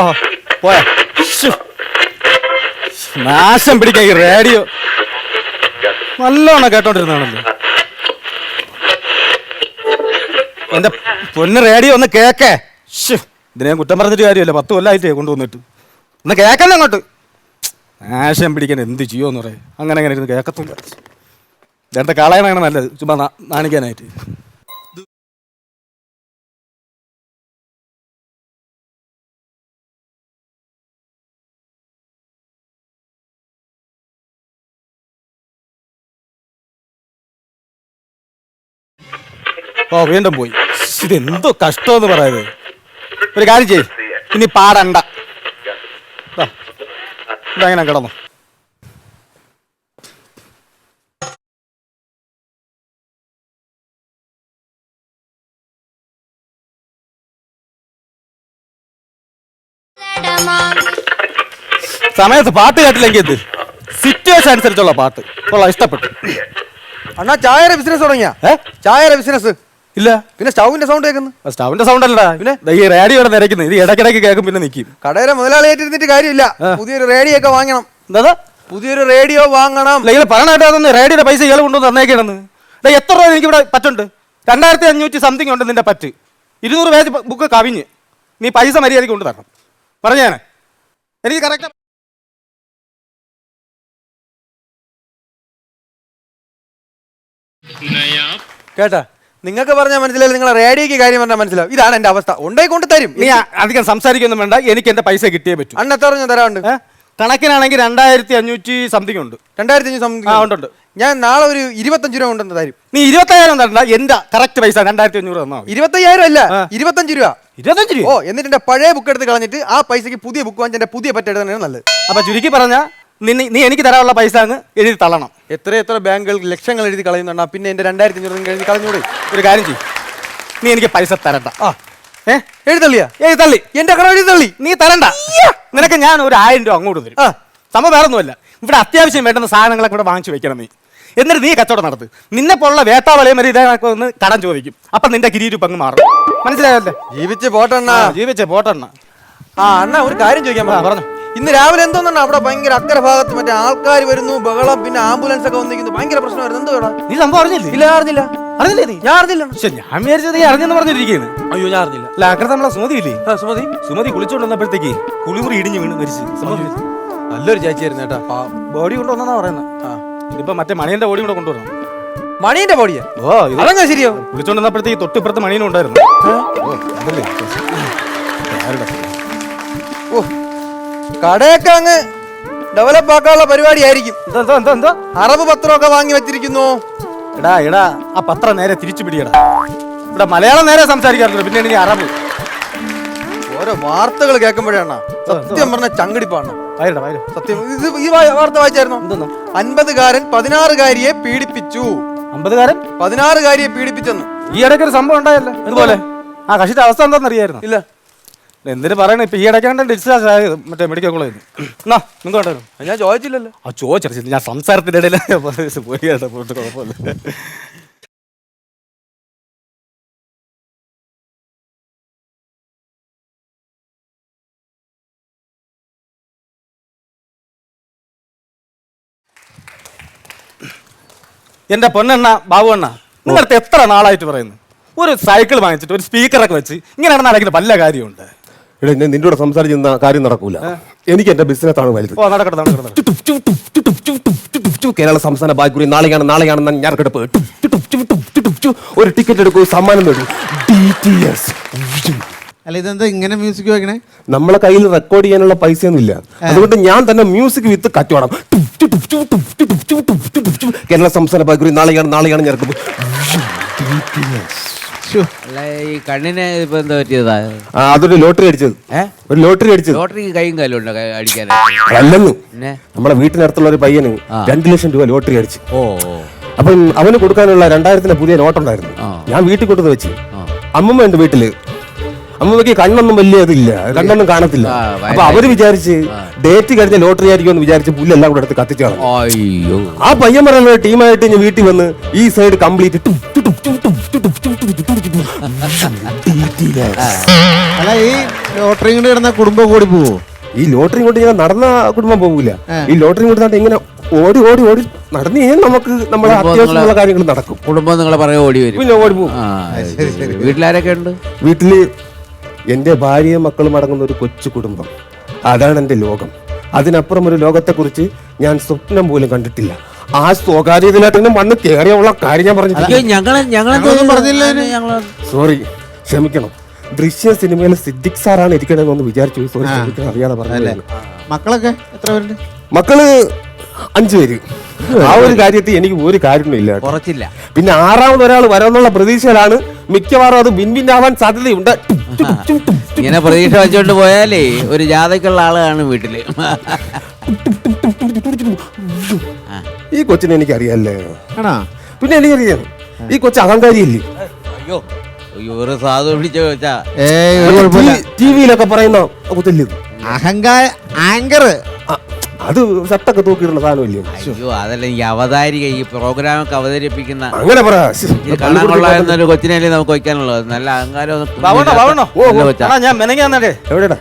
ഓഹോ പോയാ. നാശം പിടിക്കാൻ ഈ റേഡിയോ നല്ലോണം കേട്ടോണ്ടിരുന്നാണല്ലോ എന്റെ പൊന്ന് റേഡിയോ ഒന്ന് കേക്കേ. ശ്ശോ. ഇതിനെ കുറ്റം പറഞ്ഞിട്ട് കാര്യമല്ല. പത്ത് കൊല്ലായിട്ടേ കൊണ്ടുവന്നിട്ട്. ഒന്ന് കേക്കല്ലേ അങ്ങോട്ട്. നാശം പിടിക്കാൻ എന്ത് ചെയ്യുമെന്ന് പറയാം. അങ്ങനെ അങ്ങനെ ഇരുന്ന് കേക്കത്തില്ല രണ്ട് കളയണാണ് നല്ലത്. ചുമ്മാ നാണിക്കാനായിട്ട്. ഓ വീണ്ടും പോയി. ഇത് എന്തോ കഷ്ടമെന്ന് പറയുന്നത്? ഒരു കാര്യം ചെയ്യ്. ഇനി പാടണ്ട. ഇതങ്ങനെ കിടന്നു. സമയത്ത് പാട്ട് കേട്ടില്ലെങ്കിൽ എന്ത്? സിറ്റുവേഷൻ അനുസരിച്ചുള്ള പാട്ട്. കൊള്ളാം ഇഷ്ടപ്പെട്ടു. അണ്ണാ ചായയുടെ ബിസിനസ് തുടങ്ങിയ? ഏ? ചായയുടെ ബിസിനസ് ഇല്ല. പിന്നെ സ്റ്റൗവിന്റെ സൗണ്ട് കേൾക്കുന്നു. സ്റ്റൗവിന്റെ സൗണ്ട് അല്ലടാ. പിന്നെ? ഈ റേഡിയോ ഇവിടെ നിരക്കുന്നത് ഇത് ഇടയ്ക്കിടയ്ക്ക് കേൾക്കും പിന്നെ നിൽക്കും കടയിലെ മുതലാളി ഏറ്റിരുന്നിട്ട് കാര്യമില്ല. പുതിയൊരു റേഡിയോ ഒക്കെ വാങ്ങണം. എന്താ പുതിയൊരു റേഡിയോ വാങ്ങണം. ഇല്ല പറയണായിട്ട് അതൊന്ന് റേഡിയോയുടെ പൈസ ഇയാൾ കൊണ്ടുവന്ന് തന്നേക്കണെന്ന്. ഡേ എത്ര രൂപ എനിക്ക് ഇവിടെ പറ്റുണ്ട്? രണ്ടായിരത്തി അഞ്ഞൂറ്റി സംതിങ് ഉണ്ട് നിന്റെ പറ്റ്. ഇരുന്നൂറ് പേജ് ബുക്ക് കവിഞ്ഞ് നീ പൈസ മര്യാദയ്ക്ക് കൊണ്ടു തരണം. പറഞ്ഞേനെ എനിക്ക് കറക്റ്റ് കേട്ടാ? നിങ്ങൾക്ക് പറഞ്ഞാൽ മനസ്സിലായി നിങ്ങളെ റേഡിയോക്ക് കാര്യം പറഞ്ഞാൽ മനസ്സിലാവും. ഇതാണ് എന്റെ അവസ്ഥ. ഉണ്ടേ കൊണ്ട് തരും നീ അധികം സംസാരിക്കൊന്നും വേണ്ട. എനിക്ക് എന്റെ പൈസ കിട്ടിയേ പറ്റൂ. അണ്ണ എത്ര ഞാൻ തരാറുണ്ട്? ഏ? കണക്കിനാണെങ്കിൽ രണ്ടായിരത്തി അഞ്ഞൂറ്റി സംതിങ് ഉണ്ട്. രണ്ടായിരത്തി അഞ്ഞൂറ്റി സംതിങ് ഉണ്ട്. ഞാൻ നാളെ ഒരു ഇരുപത്തഞ്ച് രൂപ കൊണ്ടുവന്ന് തരും. നീ ഇരുപത്തയ്യായിരം തരണ്ട. എന്താ കറക്റ്റ് പൈസ രണ്ടായിരത്തി അഞ്ഞൂറ് തന്നോ ഇരുപത്തയ്യായിരം അല്ല. ഇരുപത്തഞ്ച് രൂപ. ഇരുപത്തഞ്ച് രൂപ? ഓ എന്നിട്ട് എന്റെ പഴയ ബുക്ക് എടുത്ത് കളഞ്ഞിട്ട് ആ പൈസക്ക് പുതിയ ബുക്ക് വാങ്ങിച്ച് എന്റെ പുതിയ പറ്റെടുത്തതാണ് നല്ലത്. അപ്പൊ ചുരുക്കി പറഞ്ഞാൽ നീ എനിക്ക് തരാനുള്ള പൈസ അങ്ങ് എഴുതി തള്ളണം. എത്ര എത്ര ബാങ്കുകൾ ലക്ഷങ്ങൾ എഴുതി കളയുന്നുണ്ടാ. പിന്നെ എന്റെ രണ്ടായിരത്തി അഞ്ഞൂറ് കഴിഞ്ഞ് കളഞ്ഞൂടെ. ഒരു കാര്യം ചെയ്യും. നീ എനിക്ക് പൈസ തരണ്ട. ആ. ഏ? എഴുതള്ളിയാ? എഴുതള്ളി. എന്റെ കട എഴുതള്ളി. നീ തരണ്ട. നിനക്ക് ഞാൻ ഒരു ആയിരം രൂപ അങ്ങോട്ട് തരും. സംഭവം വേറെ ഒന്നുമല്ല ഇവിടെ അത്യാവശ്യം വേണ്ടുന്ന സാധനങ്ങളൊക്കെ ഇവിടെ വാങ്ങിച്ചു വെക്കണം നീ. എന്നിട്ട് നീ കച്ചവടം നടത്ത്. നിന്നെ പോലുള്ള വേട്ടാവളയം വരെ ഇതേ ഒന്ന് കടം ചോദിക്കും. അപ്പൊ നിന്റെ കിരീരി അങ്ങ് മാറും. മനസ്സിലായല്ലേ? ജീവിച്ച് പോട്ടെണ്ണ. ജീവിച്ച് പോട്ടെണ്ണ. ആ അണ്ണ ഒരു കാര്യം ചോദിക്കാൻ പറഞ്ഞോ. ഇന്ന് രാവിലെ എന്തോന്നാണ്? അവിടെ ഭയങ്കര അക്കരഭാഗത്ത് മറ്റേ ആൾക്കാർ വരുന്നു ബഹളം പിന്നെ ആംബുലൻസ് ഒക്കെ വന്നിരിക്കുന്നു ഭയങ്കര പ്രശ്നമായിരുന്നു. എന്തോ നീ സംഭവം അറിഞ്ഞില്ലേ? ഇല്ല അറിഞ്ഞില്ല. അറിഞ്ഞില്ലേ നീ? ഞാൻ അറിഞ്ഞില്ല. പക്ഷെ ഞാൻ വിചാരിച്ചത് നീ അറിഞ്ഞെന്ന് പറഞ്ഞിരിക്കുന്നു അയ്യോ ഞാൻ അറിഞ്ഞില്ല. അല്ല അക്കരത്തെ നമ്മളെ സുമതി ഇല്ലേ ആ, സുമതി. സുമതി കുളിച്ചോണ്ട് വന്നപ്പോഴത്തേക്ക് കുളിമുറി ഇടിഞ്ഞു വീണ് മരിച്ചു. നല്ലൊരു ചേച്ചിയായിരുന്നു കേട്ടാ. ബോഡി കൊണ്ടുവന്നാ പറയുന്നത് ആ. ഇതിപ്പോ മറ്റേ മണിയന്റെ ബോഡി കൂടെ കൊണ്ടുവരണം. മണീന്റെ പൊടിയാ ഓ ശരിയോ വിളിച്ചോണ്ട് വന്നപ്പോഴത്തേക്ക് തൊട്ടിപ്പുറത്ത് മണീനും ഉണ്ടായിരുന്നു? ഓ കടയൊക്കെ അങ്ങ് ഡെവലപ്പ് ആക്കാനുള്ള പരിപാടി ആയിരിക്കും എന്തോ, എന്തോ? അറബ് പത്രമൊക്കെ വാങ്ങി വെച്ചിരിക്കുന്നു. എടാ എടാ ആ പത്രം നേരെ തിരിച്ചു പിടിയടാ. ഇവിടെ മലയാളം നേരെ സംസാരിക്കാറില്ല പിന്നെ എനിക്ക് അറബ്. ഓരോ വാർത്തകൾ കേൾക്കുമ്പോഴാണ്. സത്യം പറഞ്ഞ ചങ്കടിപ്പാണ്. സത്യം ഇത് ഈ വാർത്ത വായിച്ചായിരുന്നു? അൻപതുകാരൻ പതിനാറുകാരിയെ പീഡിപ്പിച്ചു. അമ്പതുകാരൻ പതിനാറുകാരിയെ പീഡിപ്പിച്ചെന്ന്. ഈ ഇടയ്ക്ക് ഒരു സംഭവം ഉണ്ടായല്ലോ. ഇതുപോലെ ആ കക്ഷിയുടെ അവസ്ഥ എന്താണെന്ന് അറിയായിരുന്നു? ഇല്ല. എന്തിനു പറയണ? ഇപ്പൊ ഈ ഇടയ്ക്കാണ്ട് ഡിസ്ചാർജ് ആയത് മറ്റേ മെഡിക്കൽ കോളേജിൽ എന്നാ നിങ്ങൾക്ക് കണ്ടായിരുന്നു? ഞാൻ ചോദിച്ചില്ലല്ലോ. ആ ചോദിച്ചറിച്ചില്ല ഞാൻ സംസാരത്തിന്റെ ഇടയിൽ പോയി കേട്ടോ പോയിട്ട് കുഴപ്പമില്ല. എന്റെ പൊന്നെണ്ണ ബാബു അണ്ണ നിങ്ങളടുത്ത് എത്ര നാളായിട്ട് പറയുന്നു? ഒരു സൈക്കിൾ വാങ്ങിച്ചിട്ട് ഒരു സ്പീക്കറൊക്കെ വെച്ച് ഇങ്ങനെ നടക്കുന്ന വല്ല കാര്യമുണ്ട്? എടാ ഞാൻ നിന്റെ കൂടെ സംസാരിച്ച് നിന്നാ കാര്യം നടക്കൂല എനിക്ക് എന്റെ ബിസിനസ് ആണ് വലുത് ഓ നടക്കട്ടെ നടക്കട്ടെ നടക്കട്ടെ. ടുപ് ടുപ് ടുപ് ടുപ് ടുപ് ടുപ് ടുപ് ടുപ് ടുപ് കേരള സംസ്ഥാന ബാഗ്കുറി നാളെയാണ് നാളെയാണ് ഞാൻ കിടപ്പ് ടുപ് ടുപ് ടുപ് ടുപ് ടുപ് ടുപ് ഒരു ടിക്കറ്റ് എടുക്കൂ സമ്മാനം നേടൂ ഡി ടി എസ് അല്ല ഇതെന്താ ഇങ്ങനെ മ്യൂസിക് വെക്കണേ നമ്മളെ കയ്യിൽ റെക്കോർഡ് ചെയ്യാനുള്ള പൈസയൊന്നും ഇല്ല അതുകൊണ്ട് ഞാൻ തന്നെ മ്യൂസിക് വിത്ത് കച്ചവടം ടുപ് ടുപ് ടുപ് ടുപ് ടുപ് ടുപ് ടുപ് ടുപ് ടുപ് ടുപ് ടുപ്. കേരള സംസ്ഥാന ബാഗ്കുറി നാളെയാണ് നാളെയാണ് ഞാൻ കിടപ്പ്. അല്ല ഈ കണ്ണിന് ഇപ്പൊ എന്താ പറ്റിയതാ? ആ, അതൊരു ലോട്ടറി അടിച്ചത്. ഏ? ഒരു ലോട്ടറി അടിച്ചത്. ലോട്ടറി കൈയും കാലും ഉണ്ടോ ക- അടിക്കാനായിട്ട് അല്ലെന്ന്. പിന്നെ? നമ്മുടെ വീട്ടിനടുത്തുള്ള ഒരു പയ്യന്. രണ്ടു ലക്ഷം രൂപ ലോട്ടറി അടിച്ചു. ഓ ഓ. അപ്പം അവന് കൊടുക്കാനുള്ള രണ്ടായിരത്തിന്റെ പുതിയ നോട്ടുണ്ടായിരുന്നു. ആ. ഞാൻ വീട്ടിൽ കൊണ്ടു വെച്ച്. ആ. അമ്മമ്മ ഉണ്ട് വീട്ടിൽ. അമ്മമ്മക്ക് കണ്ണൊന്നും വലിയ ഇതില്ല. കണ്ണൊന്നും കാണത്തില്ല. ആ, അപ്പൊ അവർ വിചാരിച്ച് ഡേറ്റ് കഴിഞ്ഞ ലോട്ടറി ആയിരിക്കും എന്ന് വിചാരിച്ച് പുല്ലെല്ലാം കൂടെ എടുത്ത് കത്തിച്ചു കളഞ്ഞു അയ്യോ. ആ പയ്യൻ പറയുന്ന ടീമായിട്ട് ഞാൻ വീട്ടിൽ വന്ന് ഈ സൈഡ് കംപ്ലീറ്റ് അല്ല ഈ ലോട്ടറി കൊണ്ട് കിടന്ന കുടുംബം കൂടി പോവോ? ഈ ലോട്ടറി കൊണ്ട് ഞാൻ നടന്ന കുടുംബം പോകില്ല ഈ ലോട്ടറി കൊണ്ട് ഇങ്ങനെ ഓടി ഓടി ഓടി നടന്നു കഴിഞ്ഞാൽ നമുക്ക് നമ്മുടെ അത്യാവശ്യമുള്ള കാര്യങ്ങൾ നടക്കും. കുടുംബം നിങ്ങളെ പറയാൻ ഓടി വരും. പിന്നെ ഓടി പോകും വീട്ടിലാരൊക്കെ ഉണ്ട്? വീട്ടിൽ എന്റെ ഭാര്യയും മക്കളും അടങ്ങുന്ന ഒരു കൊച്ചു കുടുംബം. അതാണ് എന്റെ ലോകം. അതിനപ്പുറം ഒരു ലോകത്തെക്കുറിച്ച് ഞാൻ സ്വപ്നം പോലും കണ്ടിട്ടില്ല. ആ സ്വകാര്യ സ്വകാര്യതയിലായിട്ട് മണ്ണ് കേറിയുള്ള കാര്യം ഞാൻ പറഞ്ഞു ഞങ്ങൾ ഞങ്ങളൊന്നും പറഞ്ഞില്ല. സോറി ക്ഷമിക്കണം. ദൃശ്യ സിനിമയിലെ സിദ്ദിഖ് സാറാണ് ഇരിക്കണതെന്ന് വിചാരിച്ചു. സോറി ക്ഷമിക്കണം അറിയാതെ പറഞ്ഞല്ലേ മക്കളൊക്കെ എത്ര പേരുണ്ട്? മക്കൾ അഞ്ചു പേര്. ആ ഒരു കാര്യത്തിൽ എനിക്ക് ഒരു കാര്യമില്ല. കുറച്ചില്ല. പിന്നെ ആറാമത് ഒരാൾ വരാമെന്നുള്ള പ്രതീക്ഷയിലാണ് മിക്കവാറും അത് വിൻവിൻ ആവാൻ സാധ്യതയുണ്ട്. ഇങ്ങനെ പ്രതീക്ഷ വെച്ചോണ്ട് പോയാലേ ഒരു ജാതക്കുള്ള ആളാണ് വീട്ടിൽ. ഈ കൊച്ചിനെ എനിക്ക് അറിയാല്ലേ ആണോ? പിന്നെ എനിക്കറിയാം. ഈ കൊച്ചു അഹങ്കാരിയില്ലേ? അയ്യോ അയ്യോ ഒരു സാധു പിടിച്ച വെച്ചാ ഏയ് ഒരു കുഴപ്പമില്ല. ടി വിയിലൊക്കെ പറയുന്ന ഇത്? അഹങ്കാര ആങ്കർ. ആ, അത് ഷർട്ടൊക്കെ തൂക്കിയിട്ടുള്ള സാധനമില്ലേ? അയ്യോ അതല്ല ഈ അവതാരിക ഈ പ്രോഗ്രാമൊക്കെ അവതരിപ്പിക്കുന്ന അങ്ങനെ പറ. ശ്ശ്, ഇത് കാണാൻ കൊള്ളാവുന്ന ഒരു കൊച്ചിനല്ലേ നമുക്ക് വയ്ക്കാനുള്ളത്? നല്ല അഹങ്കാരം ഒന്നും ബാവണ്ണ ബാവണ്ണ നല്ല കൊച്ചാ. അണ്ണാ ഞാൻ മെനങ്ങാന്നേ എവിടെടാ?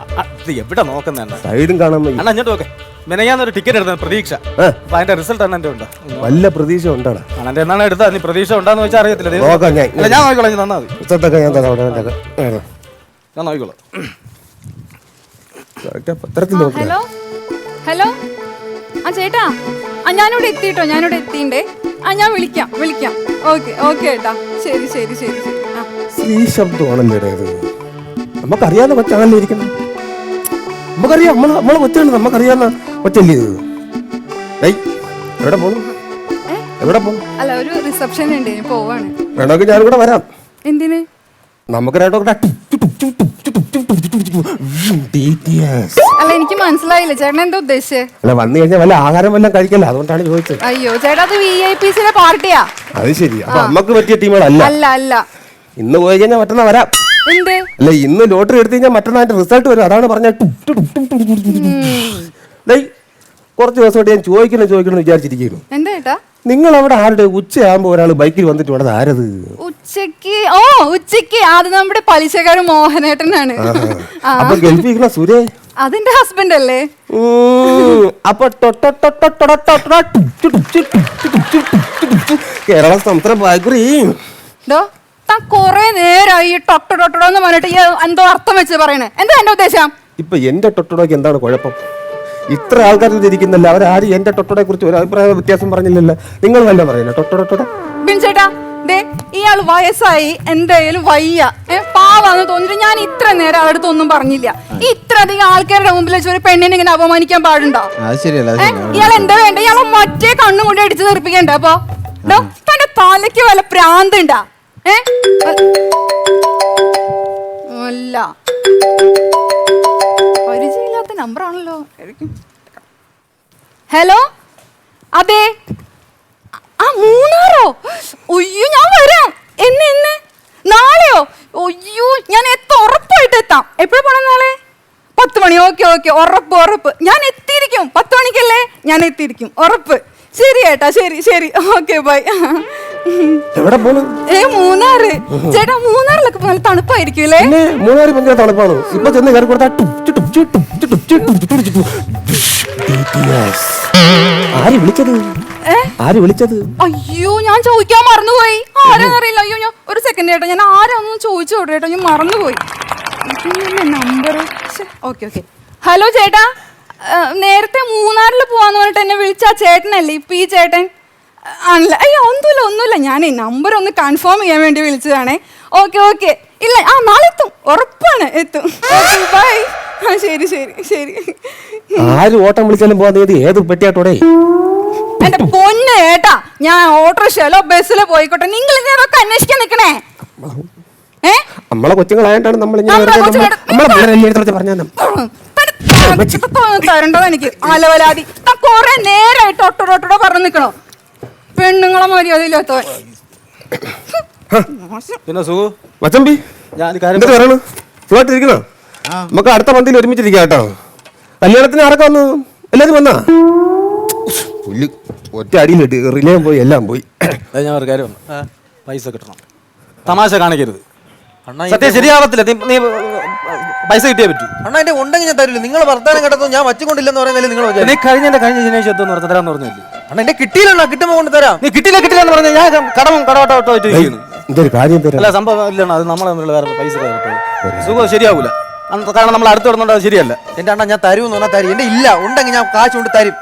എവിടെ നോക്കുന്നേ സൈഡും കാണാൻ വയ്യ. അണ്ണാ ഇങ്ങോട്ട് നോക്കെ. മെനങ്ങാന്നൊരു ടിക്കറ്റ് എടുത്ത പ്രതീക്ഷ. ഏ, അപ്പൊ അതിന്റെ റിസൾട്ട് എന്റെ ഉണ്ടോ. വല്ല പ്രതീക്ഷ ഉണ്ടാടാ. അണ്ണന്റെ എന്നാണ് എടുത്താ നീ പ്രതീക്ഷ ഉണ്ടാന്ന് വെച്ചാൽ അറിയത്തില്ല. ദൈവം- നോക്കാം ഞാൻ. അല്ല, ഞാൻ നോക്കിക്കോളാം ഇനി തന്നാ മതി. പുസ്തകത്തൊക്കെ ഞാൻ തരാം, അവിടെ ഞാൻ തരാം. ഞാൻ നോക്കിക്കോളാം. correct ആ, പത്രത്തിൽ നോക്കാം ഹലോ? ഹലോ? ആ ചേട്ടാ. ആ ഞാനിവിടെ എത്തിട്ടോ ഞാനിവിടെ എത്തിണ്ടേ ആ ഞാൻ വിളിക്കാം വിളിക്കാം. ഓക്കെ ഓക്കെ ഏട്ടാ ശരി ശരി ശരി ശരി. ആ. സ്ത്രീ ശബ്ദമാണല്ലേ ഇത്? നമുക്കറിയാവുന്ന കൊച്ചാണല്ലോ ഇരിക്കുന്നത്. നമുക്കറിയാം നമ്മൾ നമ്മളെ കൊച്ചാണ് നമുക്കറിയാവുന്ന കൊച്ചല്ലേ ഇത് ഡേയ് എവിടെ പോകും? എവിടെ പോകും അല്ല ഒരു റിസപ്ഷൻ ഉണ്ട് ഞാൻ പോവാണ് വേണമെങ്കിൽ ഞാനും കൂടെ വരാം എന്തിന് നമുക്ക് രണ്ടോ കൂടെ DTS. അല്ല എനിക്ക് മനസ്സിലായില്ല ചേട്ടൻ എന്താ ഉദ്ദേശിച്ചേ അല്ല വന്നു കഴിഞ്ഞാൽ വല്ല ആഹാരം വല്ലതും കഴിക്കല്ല അതുകൊണ്ടാണ് ചോദിച്ചത് അയ്യോ ചേട്ടാ അത് വി ഐ പി സിയുടെ പാർട്ടിയാ അത് ശരി അപ്പൊ നമുക്ക് പറ്റിയ ടീമുകളല്ല അല്ല അല്ല ഇന്ന് പോയി കഴിഞ്ഞാൽ മറ്റന്നാ വരാം അല്ല ഇന്ന് ലോട്ടറി എടുത്തു കഴിഞ്ഞാൽ മറ്റന്നാൾ റിസൾട്ട് വരും അതാണ് പറഞ്ഞ കുറച്ച് ദിവസമായിട്ട് ഞാൻ ചോദിക്കണം ചോദിക്കണം വിചാരിച്ചിരിക്കുന്നു എന്താ നിങ്ങൾ അവിടെ ആരുടെ ഉച്ചയാകുമ്പോ ഒരാൾ ബൈക്കിൽ വന്നിട്ട് ഇവിടെ ആരത് ഉച്ചയ്ക്ക് ഓ ഉച്ചയ്ക്ക് അത് നമ്മുടെ പലിശക്കാരൻ മോഹനേട്ടനാണ് അപ്പൊ ഗൾഫിക്കണ സുരേ അതിന്റെ ഹസ്ബൻഡ് അല്ലേ അപ്പൊ. കേരള സംസ്ഥാന ബാഗ്രി താൻ കൊറേ നേരമായി ഈ ടൊട്ട ടൊട്ടടോ എന്ന് പറഞ്ഞിട്ട് ഈ എന്തോ അർത്ഥം വെച്ച് പറയണേ. എന്താ എന്റെ ഉദ്ദേശം? ഇപ്പൊ എന്റെ ടൊട്ടടോക്ക് എന്താണ് കുഴപ്പം? ഇത്ര ആൾക്കാർ ഇരിക്കുന്നില്ല. അവരാരും എന്റെ ടൊട്ടടെ കുറിച്ച് ഒരു അഭിപ്രായ വ്യത്യാസം പറഞ്ഞില്ലല്ലോ. നിങ്ങൾ വല്ല പറയുന്നത് ടൊട്ടടൊട്ടട. ബിൻചേട്ടാ ദേ ഇയാൾ വയസ്സായി എന്തായാലും വയ്യ. ഏ പാവാന്ന് തോന്നിട്ട് ഞാൻ ഇത്ര നേരം അവരുടെ ഒന്നും പറഞ്ഞില്ല. ഈ ഇത്ര അധികം ആൾക്കാരുടെ മുമ്പിൽ വെച്ച് ഒരു പെണ്ണിനെ ഇങ്ങനെ അപമാനിക്കാൻ പാടുണ്ടോ? അത് ശരിയല്ല അത് ഏ ശരിയല്ല. ഇയാൾ എന്താ വേണ്ട? ഇയാളെ മറ്റേ കണ്ണും കൊണ്ട് അടിച്ചു തെറിപ്പിക്കണ്ട അപ്പൊ? തന്റെ തലയ്ക്ക് വല്ല പ്രാന്തുണ്ടാ? ഏ? അല്ല. പരിചയമില്ലാത്ത നമ്പർ ആണല്ലോ ഹലോ? അതെ. ആ മൂന്നാറോ? ഒയ്യോ ഞാൻ വരാം. എന്ന് എന്ന്. നാളെയോ? ഒയ്യോ ഞാൻ എത്ത ഉറപ്പായിട്ട് എത്താം. എപ്പോഴും പോണം നാളെ? പത്ത് മണി. Okay okay. ഉറപ്പ് ഉറപ്പ്. ഞാൻ എത്തിയിരിക്കും. പത്ത് മണിക്കല്ലേ? ഞാൻ എത്തിയിരിക്കും. ഉറപ്പ്. ശരി ഏട്ടാ ശരി ശരി. Okay bye. എവിടെ പോണു ഏ മൂന്നാറ് ചേട്ടാ മൂന്നാറിലൊക്കെ നല്ല തണുപ്പായിരിക്കും അല്ലേ പിന്നെ മൂന്നാൽ ഭയങ്കര തണുപ്പാണ് ഇപ്പൊ ചെന്ന് കയറി കൊടുത്താ ടുച്ചു ടുച്ചു ടുച്ചു ടുച്ചു ടുച്ചു ടുച്ചു ടുച്ചു. ആര് വിളിച്ചത് ആര് വിളിച്ചത് അയ്യോ ഞാൻ ചോദിക്കാൻ മറന്നുപോയി ആരാന്നറിയില്ല അയ്യോ ഞാൻ ഒരു സെക്കൻഡ് ചേട്ടാ ഞാൻ ആരാന്ന് ചോദിച്ചു വിടേ കേട്ടോ ഞാൻ മറന്നുപോയി നമ്പർ ഓക്കെ ഓക്കെ ഹലോ ചേട്ടാ നേരത്തെ മൂന്നാറിൽ പോവാന്ന് പറഞ്ഞിട്ട് എന്നെ വിളിച്ച ചേട്ടനല്ലേ ഇപ്പൊ ഈ ചേട്ടൻ ആണല്ലേ? അയ്യോ ഒന്നുമില്ല ഒന്നുമില്ല. ഞാനേ നമ്പർ ഒന്ന് കൺഫേം ചെയ്യാൻ വേണ്ടി വിളിച്ചതാണേ. ഓക്കെ ഓക്കെ ഇല്ല ആ നാളെ എത്തും. ഉറപ്പാണ് എത്തും. ബൈ ആ ശരി ശരി ശരി. ആര് ഓട്ടം വിളിച്ചാലും പോകാൻ ഏത് പെട്ടിയാട്ടോടെ? എന്റെ പൊന്ന് ഏട്ടാ ഞാൻ ഓട്ടോറിക്ഷയിലോ ബസ്സിലോ പോയിക്കോട്ടെ. നിങ്ങൾ ഇതിനൊക്കെ അന്വേഷിക്കാൻ നിക്കണേ ഏ? നമ്മളെ കൊച്ചുങ്ങളായിട്ടാണ് നമ്മൾ ഇങ്ങനെ നമ്മളെ വെറുതെ കൊച്ചുങ്ങളെ- നമ്മളെ പിള്ളേരെ എടുത്ത് പറഞ്ഞാൽ തരണ്ടോ എനിക്ക്? അലവലാതി കൊറേ നേരായിട്ട് ഒട്ടോടൊട്ടോടോ പറഞ്ഞു നിക്കണോ? പെണ്ണുങ്ങളെ മര്യാദയില്ലാത്തവൻ പിന്നെ സുഖു? മച്ചമ്പി ഞാൻ കാര്യം പറയണു ഫ്ലോട്ട് ഇരിക്കണോ? നമുക്ക് അടുത്ത പന്തിയിൽ ഒരുമിച്ചിരിക്കാം കേട്ടോ. കല്യാണത്തിന് ആരൊക്കെ വന്നു? എല്ലാരും വന്നാ? പുല്ല് ഒറ്റ അടിയിലിട്ട് റിലയം പോയി എല്ലാം പോയി. ഞാൻ ഒരു കാര്യം പൈസ കിട്ടണം. തമാശ കാണിക്കരുത്. അണ്ണാ സത്യം ശരിയാവത്തില്ല. നീ പൈസ കിട്ടിയേ പറ്റൂ. അണ്ണാ എന്റെ ഉണ്ടെങ്കിൽ ഞാൻ തരില്ല. നിങ്ങൾ വർത്താനം കിട്ടുന്നു ഞാൻ വച്ചുകൊണ്ടില്ലെന്ന് പറയുന്നില്ല നിങ്ങൾ നീ കഴിഞ്ഞ കഴിഞ്ഞ ശനിയാഴ്ച എത്തുമെന്ന് പറഞ്ഞു തരാന്ന് പറഞ്ഞില്ലേ അണ്ണാ എന്റെ കിട്ടിയില്ല കിട്ടുമ്പോ കൊണ്ട് തരാം. നീ കിട്ടില്ല കിട്ടില്ല എന്ന് പറഞ്ഞാൽ ഞാൻ കടവും കടവട്ടോട്ടോ ഇരിക്കുന്നു എന്റെ കാര്യം തരാം? അല്ല സംഭവം ഇല്ലണ അത് നമ്മളെ തമ്മിലുള്ള വേറെ പൈസ സുഖം ശരിയാവൂല. അന്ന് കാരണം നമ്മൾ അടുത്ത് കിടന്നുണ്ട് അത് ശരിയല്ല. എന്റെ അണ്ണാ ഞാൻ തരുമെന്ന് പറഞ്ഞാൽ തരും. എന്റെ ഇല്ല ഉണ്ടെങ്കിൽ ഞാൻ കാശ് കൊണ്ട് തരും.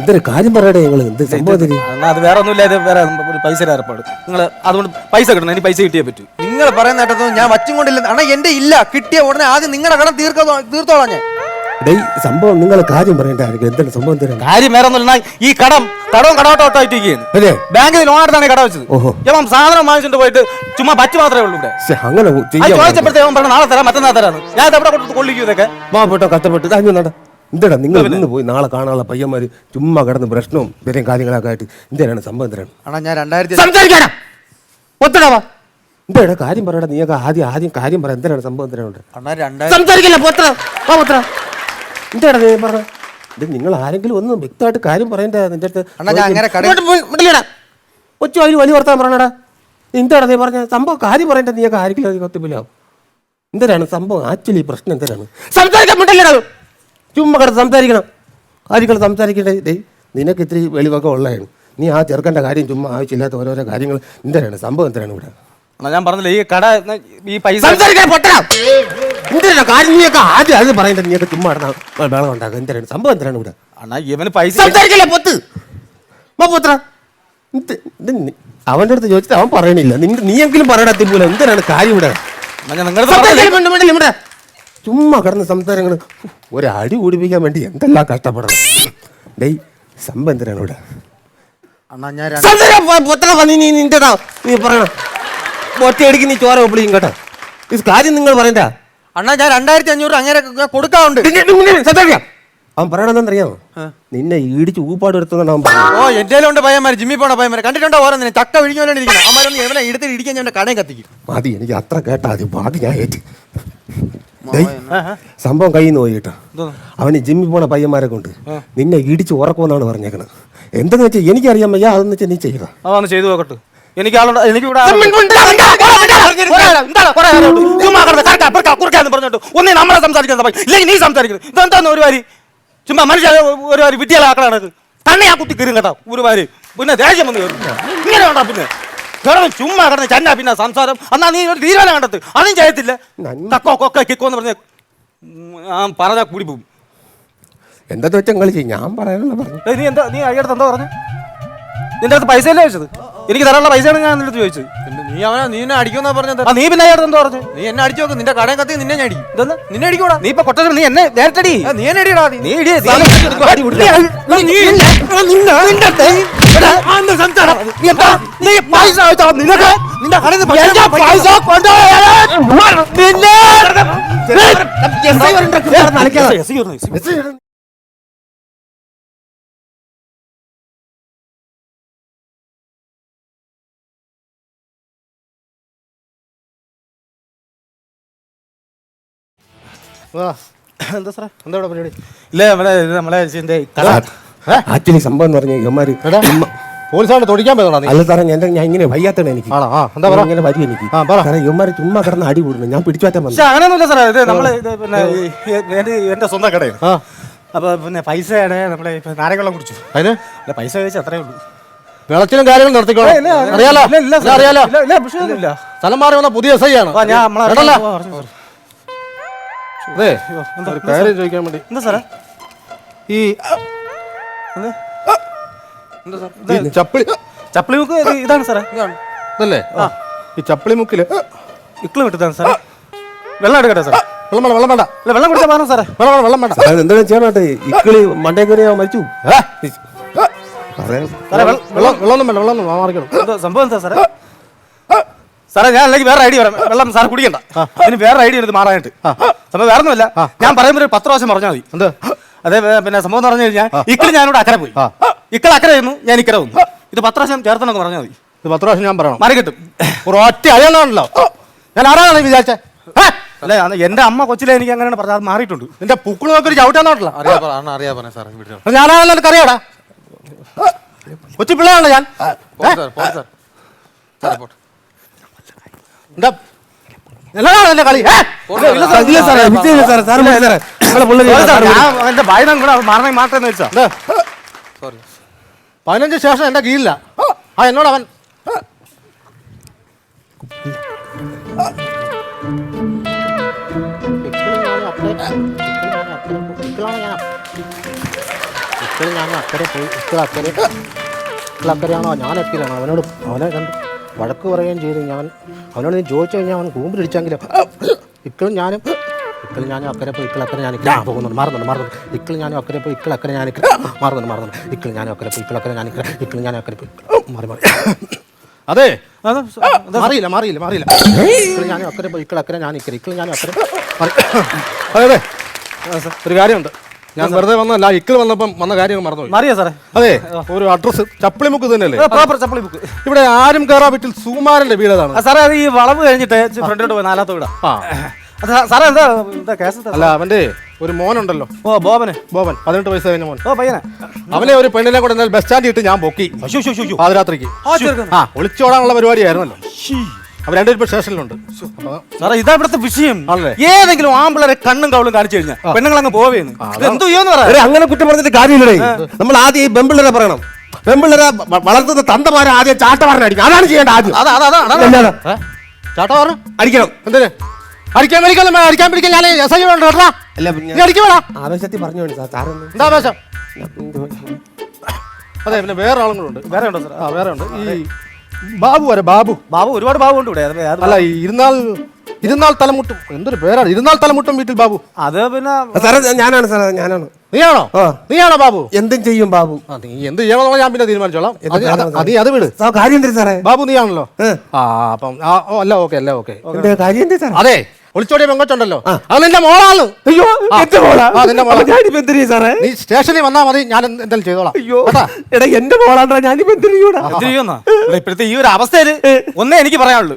ഇതൊരു കാര്യം പറയടേ ഞങ്ങൾ എന്ത് സംഭവത്തിന് എന്നാ അത് വേറെ ഒന്നുമില്ല ഇത് വേറെ ഒരു പൈസ ഏർപ്പാട്. നിങ്ങൾ അതുകൊണ്ട് പൈസ കിട്ടണം എനിക്ക് പൈസ കിട്ടിയേ പറ്റൂ. നിങ്ങൾ പറയുന്ന കേട്ടതൊന്നും ഞാൻ വച്ചും കൊണ്ടില്ല. അണ്ണാ എന്റെ ഇല്ല കിട്ടിയ ഉടനെ ആദ്യം നിങ്ങളുടെ കടം തീർക്കോ തീർത്തോളാം ഞാൻ. ഡേയ് സംഭവം നിങ്ങൾ കാര്യം പറയണ്ടായിരിക്കും എന്താണ് സംഭവം തരാം കാര്യം വേറെ ഒന്നുമില്ല. ഈ കടം കടവും കടവട്ടോട്ടായിട്ടിരിക്കുകയാണ് അല്ലേ? ബാങ്കിൽ ലോൺ എടുത്താണ് ഈ കട വെച്ചത്. ഓഹോ. ഇവൻ സാധനം വാങ്ങിച്ചിട്ട് പോയിട്ട് ചുമ്മാ പറ്റ് മാത്രമേ ഉള്ളൂ ഇവിടെ. ശ്ശെ, അങ്ങനെ ചെയ്യാൻ ചോദിച്ചപ്പോഴത്തേക്ക് അവൻ പറഞ്ഞു നാളെ തരാം മറ്റന്നാ തരാന്ന്. ഞാൻ ഇത് എവിടെ കൊടുത്ത് കൊള്ളിക്കും ഇതൊക്കെ? പാവപ്പെട്ടോ കഷ്ടപ്പെട്ട്. അഞ്ഞു നട. എന്താടാ നിങ്ങൾ ഇന്ന് പോയി നാളെ കാണാനുള്ള പയ്യന്മാര് ചുമ്മാ കിടന്ന് പ്രശ്നവും ഇത്രയും കാര്യങ്ങളൊക്കെ ആയിട്ട് എന്തിനാണ് സംഭവം തരാണ് അണ്ണാ ഞാൻ രണ്ടായിരത്തി സംസാരിക്കാനാ? ഒത്തടാവാ എന്താടാ കാര്യം പറയടാ നീയൊക്കെ ആദ്യം ആദ്യം കാര്യം പറ. എന്തിനാണ് സംഭവം തരാനുണ്ട് അണ്ണാ രണ്ടായിരത്തി സംസാരിക്കില്ല പോത്ര വാ പോത്ര എന്താടാ നീ പറഞ്ഞ ഇത് നിങ്ങൾ ആരെങ്കിലും ഒന്ന് വ്യക്തമായിട്ട് കാര്യം പറയണ്ടേ നിന്റെ അടുത്ത്? അണ്ണാ, ഞാൻ അങ്ങനെ കടയിൽ- ഇങ്ങോട്ട് പോയി, വിടില്ലടാ. കൊച്ചു അതിൽ വലിയ വർത്താൻ പറഞ്ഞടാ എന്താടാ നീ പറഞ്ഞ സംഭവം കാര്യം പറയണ്ട നീ ആരെങ്കിലും കത്തിപ്പില്ലാവും എന്തിനാണ് സംഭവം? ആക്ച്വലി പ്രശ്നം എന്തരാണ്? സംസാരിക്കാൻ പറ്റില്ലടാ ചുമ്മാ കിടന്ന് സംസാരിക്കണം. കാര്യങ്ങൾ സംസാരിക്കട്ടെ ഡേയ് നിനക്ക് ഇത്തിരി വെളിവൊക്കെ ഉള്ളതാണ്. നീ ആ ചെറുക്കന്റെ കാര്യം ചുമ്മാ ആവശ്യമില്ലാത്ത ഓരോരോ കാര്യങ്ങൾ എന്തരാണ്? സംഭവം എന്തരാണ് ഇവിടെ? അണ്ണാ ഞാൻ പറഞ്ഞില്ല ഈ കട ഈ പൈസ സംസാരിക്കാൻ പൊട്ടടാ എന്തിനാ കാര്യം? നീയൊക്കെ ആദ്യം അത് പറയണ്ട. നീയൊക്കെ ചുമ്മാ വേളം ഉണ്ടാക്കുക എന്തിനാണ്? സംഭവം എന്തിനാണ് ഇവിടെ? അണ്ണാ ഇവന് പൈസ സംസാരിക്കില്ല പൊത്ത്? മാ പൊത്ര. അവന്റെ അടുത്ത് ചോദിച്ചിട്ട് അവൻ പറയണില്ല. നിന്റെ നീയെങ്കിലും പറയണത്തി പോലെ എന്തിനാണ് കാര്യം ഇവിടെ? ചുമ്മാ കിടന്ന് സംസാരങ്ങൾ ഒരടി അടി കൂടിപ്പിക്കാൻ വേണ്ടി എന്തെല്ലാം കഷ്ടപ്പെടണം. ഡേയ് സംഭവം എന്തിനാണ് ഇവിടെ? അണ്ണാ ഞാൻ നീ നീ പറയണം. ഒറ്റയടിക്ക് നീ ചോര ഒപ്പിളിക്കും കേട്ടോ. ഈ കാര്യം നിങ്ങൾ പറയണ്ട. അണ്ണാ ഞാൻ രണ്ടായിരത്തി അഞ്ഞൂറ് അങ്ങനെ കൊടുക്കാറുണ്ട്. അവൻ പറയണെന്നറിയാമോ നിന്നെ ഇടിച്ച് ഊപ്പാട് എടുത്തതാണ് അവൻ ഓ എന്റെ ഉണ്ട് പയ്യന്മാർ ജിമ്മി പോണ പയ്യന്മാർ കണ്ടിട്ടുണ്ടോ ഓരോന്നിനെ? ചക്ക വിഴിഞ്ഞോലാണ് ഇരിക്കുന്നത് അമ്മരൊന്നും എവിടെ എടുത്തിട്ട് ഇടിക്കാൻ ഞാൻ കടയും കത്തിക്കും. മതി എനിക്ക് അത്ര കേട്ടാ മതി. ബാക്കി ഞാൻ ഏറ്റ്. സംഭവം കയ്യിൽ നിന്ന് പോയി കേട്ടോ. അവന് ജിമ്മിൽ പോണ പയ്യന്മാരെ കൊണ്ട് നിന്നെ ഇടിച്ച് ഉറക്കുമെന്നാണ് പറഞ്ഞേക്കണത്. എന്തെന്ന് വെച്ചാൽ എനിക്കറിയാൻ വയ്യ അതെന്ന് വെച്ചാൽ നീ ചെയ്യുക അതാണ് ചെയ്തു നോക്കട്ടെ. എനിക്ക് ആളുണ്ട്. എനിക്ക് ഇവിടെ ചുമ്മാ കിടന്ന് കറക്റ്റ് അപ്പുറത്ത് കുറുക്കാന്ന് പറഞ്ഞിട്ട്. ഒന്നേ നമ്മളെ സംസാരിക്കുന്ന ഇല്ലെങ്കിൽ നീ സംസാരിക്കുന്നത് ഇതെന്താന്ന് ഒരു വാരി? ചുമ്മാ മനുഷ്യ ഒരു വാരി വിദ്യാലാക്കളാണ് തന്നെ ആ കുത്തി കീറും കേട്ടോ ഒരു വാരി. പിന്നെ ദേഷ്യം വന്ന് കയറും ഇങ്ങനെ ഉണ്ടാ പിന്നെ. കിടന്ന് ചുമ്മാ കിടന്ന് ചന്ന പിന്നെ സംസാരം. എന്നാ നീ ഒരു തീരുമാനം കണ്ടെത്ത്. അതും ചെയ്യത്തില്ല. തക്കോ കൊക്ക കിക്കോ എന്ന് പറഞ്ഞ ആ പറഞ്ഞാൽ കൂടി പോകും എന്താ വെച്ചാൽ ചെയ്യും ഞാൻ പറയാനുള്ള പറഞ്ഞു. നീ എന്താ നീ അയ്യടുത്ത് എന്താ പറഞ്ഞു? നിന്റെ അടുത്ത് പൈസ അല്ലേ ചോദിച്ചത്? എനിക്ക് തരാനുള്ള പൈസയാണ് ഞാൻ നിന്റെ അടുത്ത് ചോദിച്ചത് നീ അവനെ നീ എന്നെ അടിക്കുമെന്നാ പറഞ്ഞത് ആ നീ പിന്നെ അയാൾ എന്താ പറഞ്ഞു നീ എന്നെ അടിച്ചു നോക്ക് നിന്റെ കടയും കത്തി നിന്നെ ഞാൻ അടിക്കും ഇതെന്ന് നിന്നെ അടിക്കൂടാ നീ ഇപ്പൊ കൊട്ട നീ എന്നെ നേരത്തടി ആ, നീ എന്നെ അടിയടാ നീ നീ പൈസ? നിനക്ക് നിന്റെ കടയിൽ നിന്ന് പൈസ പിന്നെ എസ് ഐ. എന്താ സാറേ? എന്താ പരിപാടി? ഇല്ല ഇവിടെ നമ്മളെ ആക്ച്വലി സംഭവം എന്ന് പറഞ്ഞാൽ ഇവന്മാര് പോലീസാണ് തൊടിക്കാൻ പോയതാണോ അല്ല സാറേ ഞാൻ ഞാൻ ഇങ്ങനെ വയ്യാത്തതാണ് എനിക്ക്. എന്താ പറ? ഇങ്ങനെ വരി എനിക്ക്. സാറേ ഇവന്മാര് ചുമ്മാ കിടന്ന് അടി കൂടുന്നു. ഞാൻ പിടിച്ചു മാറ്റാൻ വന്നു അങ്ങനെയൊന്നുമില്ല സാറേ. ഇത് നമ്മളെ പിന്നെ ഈ- ഈ- എന്റെ എന്റെ സ്വന്തം കടയാണ് അപ്പൊ പിന്നെ പൈസയാണ് നമ്മളെ ഇപ്പൊ നാരങ്ങ അതിന്? അല്ല പൈസ കഴിച്ച് അത്രേ ഉള്ളൂ. വിളച്ചിലും കാര്യങ്ങളും നടത്തിക്കോളാം അറിയാലോ? അറിയാലോ. സ്ഥലം മാറി വന്ന പുതിയ എസ് ഐ ആണ് അതെ എന്താ- ഒരു കാര്യം ചോദിക്കാൻ വേണ്ടി. എന്താ സാറേ? ഈ എന്താ? ഈ ചപ്പിളി ചപ്പിളി മുക്ക് ഇത് ഇതാണ് സാറേ. ഇതല്ലേ? ഈ ചപ്പിളി മുക്കിൽ ഇക്കിൾ വിട്ടതാണ് സാറേ. വെള്ളം എടുക്കട്ടെ സാറേ. വെള്ളം വേണ്ട വെള്ളം വേണ്ട. അല്ല വെള്ളം കുടിച്ചാൽ പറഞ്ഞു സാറേ. വെള്ളം വേണ്ട വെള്ളം വേണ്ട. സാറേ എന്താണ് ചെയ്യണട്ടെ ഇക്കിളി മണ്ടേ കയറി മരിച്ചു. വെള്ളം വെള്ളം വെള്ളമൊന്നും വേണ്ട വെള്ളം മാറിക്കണം എന്താ സംഭവം എന്താ സാറേ? സാറേ ഞാൻ അല്ലെങ്കിൽ വേറെ ഐഡിയ പറയാം. വെള്ളം സാർ കുടിക്കണ്ട. ഇനി വേറെ ഐഡിയ എടുത്ത് മാറാനായിട്ട്. സംഭവം വേറെ ഒന്നുമില്ല ഞാൻ പറയുമ്പോൾ ഒരു പത്ത് പ്രാവശ്യം പറഞ്ഞാൽ മതി. എന്ത്? അതെ പിന്നെ സംഭവം എന്ന് പറഞ്ഞു കഴിഞ്ഞാൽ ഇക്കളി ഞാനിവിടെ അക്കരെ പോയി. ഇക്കൾ അക്കരെ വന്നു ഞാൻ ഇക്കരെ വന്നു. ഇത് പത്ത് പ്രാവശ്യം ചേർത്തണമെന്ന് പറഞ്ഞാൽ മതി. ഇത് പത്ത് പ്രാവശ്യം ഞാൻ പറയണം. മാറി കിട്ടും. ഒരു ഒറ്റ അയാളാണല്ലോ. ഞാൻ ആരാണ് വിചാരിച്ചേ? അല്ല എന്റെ അമ്മ കൊച്ചിലെ എനിക്ക് അങ്ങനെയാണ് പറഞ്ഞത് അത് മാറിയിട്ടുണ്ട്. നിന്റെ പുക്കിൾ നോക്കി ഒരു ചവിട്ടാന്നോട്ടല്ല ഞാനാണല്ലോ എനിക്ക് അറിയാടാ? കൊച്ചു പിള്ളേരാണോ ഞാൻ പോട്ടെ സാർ പോട്ടെ സാർ സാറേ പോട്ടെ എന്താ? പതിനഞ്ച് ശേഷം എന്റെ കീഴില്ല ആ എന്നോട് അവൻ ഞാൻ അക്കരെ പോയി. ഇത്ര അക്കരെ ഇത്ര അക്കരെയാണോ? ഞാൻ അക്കരെയാണോ അവനോട് അവനെ കണ്ട്. വഴക്ക് പറയുകയും ചെയ്തു. ഞാൻ അവനോട് നീ ചോദിച്ചു കഴിഞ്ഞാൽ അവൻ കൂമ്പിലിടിച്ചെങ്കിലും ഇക്കളും ഞാനും ഇക്കൾ ഞാനും അക്കരെ പോയി ഇക്കൾ അക്കരെ ഞാൻ ഇക്കള പോകുന്നുണ്ട് മാറുന്നുണ്ട് മാറുന്നുണ്ട്. ഇക്കൾ ഞാനും അക്കരെ പോയി ഇക്കൾ അക്കരെ ഞാൻ ഇക്കള മാറുന്നുണ്ട് മാറുന്നുണ്ട്. ഇക്കൾ ഞാനും അക്കരെ പോയി ഇക്കൾ അക്കരെ ഞാൻ ഇക്കള ഇക്കൾ ഞാനും അക്കരെ പോയി മാറി മാറി. അതെ. മാറിയില്ല മാറിയില്ല മാറിയില്ല. ഇക്കൾ ഞാനും അക്കരെ പോയി ഇക്കൾ അക്കരെ ഞാൻ ഇക്കരെ ഇക്കൾ ഞാനും അക്കരെ അതെ അതെ. ഒരു കാര്യമുണ്ട്. ഞാൻ വെറുതെ വന്നല്ല ഇക്കിൾ വന്നപ്പം വന്ന കാര്യം മറന്നു മറിയോ സാറേ. അതെ ഒരു അഡ്രസ് ചപ്പിളിമുക്ക് തന്നെയല്ലേ? പ്രോപ്പർ ചപ്പളി ബുക്ക് ഇവിടെ ആരും കയറാ വീട്ടിൽ സുകുമാരന്റെ വീടതാണ് സാറേ അത് ഈ വളവ് കഴിഞ്ഞിട്ട് ഫ്രണ്ടിലോട്ട് പോയി നാലാത്ത വീടാ. സാറേ എന്താ എന്താ കേസ്? അല്ല അവന്റെ ഒരു മോനുണ്ടല്ലോ. ഓ ബോബന്. ബോബൻ പതിനെട്ട് വയസ്സ് കഴിഞ്ഞ മോൻ. ഓ പയ്യനെ. അവനെ ഒരു പെണ്ണിനെ കൂടെ ബസ് സ്റ്റാൻഡ് ഇട്ട് ഞാൻ പൊക്കി. പാതിരാത്രിക്ക്. ഒളിച്ചോടാനുള്ള പരിപാടിയായിരുന്നല്ലോ. അവർ രണ്ടുപേരും ഇപ്പൊ സ്റ്റേഷനിലുണ്ട്. സാറേ ഇതാ ഇവിടുത്തെ വിഷയം. ആണല്ലേ? ഏതെങ്കിലും ആമ്പിളരെ കണ്ണും കവളും കാണിച്ചു കഴിഞ്ഞാൽ പെണ്ണുങ്ങൾ അങ്ങ് പോവേന്ന്. എന്തോ ചെയ്യുമെന്ന് പറയാ എടേ, അങ്ങനെ കുറ്റം പറഞ്ഞിട്ട് കാര്യമില്ലടേ. നമ്മൾ ആദ്യം ഈ പെമ്പിള്ളരെ പറയണം. പെമ്പിള്ളരെ വ- വളർത്തുന്ന തന്തമാരെ ആദ്യം ചാട്ടമാരനെ അടിക്കണം. അതാണ് ചെയ്യേണ്ട ആദ്യം. അതാ അതാ അതാ, അതാ. എന്താണ്? ചാട്ടാ പറഞ്ഞു അടിക്കണം. എന്തിന്? അടിക്കാൻ മേടിക്കാൻ അടിക്കാൻ പിടിക്കാൻ ഞാൻ എസ് ഐ വേണ്ട കേട്ടാ. അല്ല നീ അടിക്കണോ ആവേശത്തിൽ പറഞ്ഞു സാറൊന്ന് എന്താ ആവേശം? അതെ പിന്നെ വേറെ ആളുകളുണ്ട് വേറെ ഉണ്ടോ സാർ ആ വേറെ ഉണ്ട്. ഈ ബാബു വരെ ബാബു. ബാബു ഒരുപാട് ബാബു ഉണ്ട് ഇവിടെ. അത് അല്ല ഇരുന്നാൽ ഇരുന്നാൾ ഇരുന്നാൾ തലമുട്ടും. എന്തൊരു പേരാണ്? ഇരുന്നാൾ തലമുട്ടും വീട്ടിൽ ബാബു. അത് പിന്നെ സാറേ ഞാനാണ് സാറേ ഞാനാണ്. നീയാണോ. നീയാണോ ബാബു? എന്തും ചെയ്യും ബാബു. നീ എന്ത് ചെയ്യണമെന്നുള്ള ഞാൻ പിന്നെ തീരുമാനിച്ചോളാം. അത് അത് അത് വിട്. കാര്യം സാറേ? ബാബു നീയാണല്ലോ. ആ അപ്പം അല്ല ഓക്കെ അല്ല ഓക്കെ. കാര്യം അതെ ഒളിച്ചോടിയ പെങ്കൊച്ചുണ്ടല്ലോ അത് മോളാണ് അയ്യോ എന്റെ മോളാ ആ, സാറേ നീ സ്റ്റേഷനിൽ വന്നാ മതി ഞാൻ എന്തായാലും ചെയ്തോളാം അയ്യോ എടാ എന്റെ മോളാണ്ടാ ഞാനിപ്പോ എന്തിനു ചെയ്യൂടാ ഈ ഒരു അവസ്ഥയിൽ ഒന്നേ എനിക്ക് പറയാനുള്ളൂ